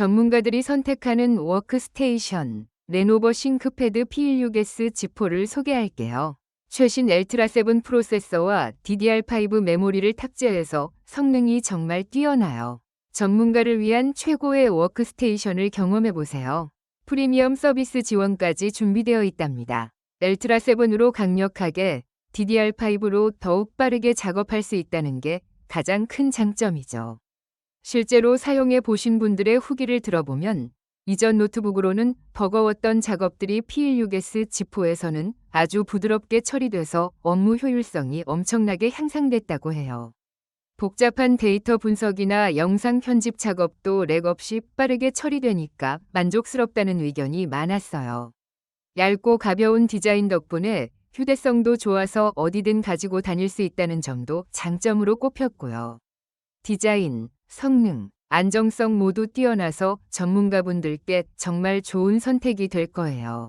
전문가들이 선택하는 워크스테이션, 레노버 싱크패드 P16S G4를 소개할게요. 최신 엘트라 7 프로세서와 DDR5 메모리를 탑재해서 성능이 정말 뛰어나요. 전문가를 위한 최고의 워크스테이션을 경험해보세요. 프리미엄 서비스 지원까지 준비되어 있답니다. 엘트라 7으로 강력하게 DDR5로 더욱 빠르게 작업할 수 있다는 게 가장 큰 장점이죠. 실제로 사용해 보신 분들의 후기를 들어보면 이전 노트북으로는 버거웠던 작업들이 P16S G4에서는 아주 부드럽게 처리돼서 업무 효율성이 엄청나게 향상됐다고 해요. 복잡한 데이터 분석이나 영상 편집 작업도 렉 없이 빠르게 처리되니까 만족스럽다는 의견이 많았어요. 얇고 가벼운 디자인 덕분에 휴대성도 좋아서 어디든 가지고 다닐 수 있다는 점도 장점으로 꼽혔고요. 디자인, 성능, 안정성 모두 뛰어나서 전문가분들께 정말 좋은 선택이 될 거예요.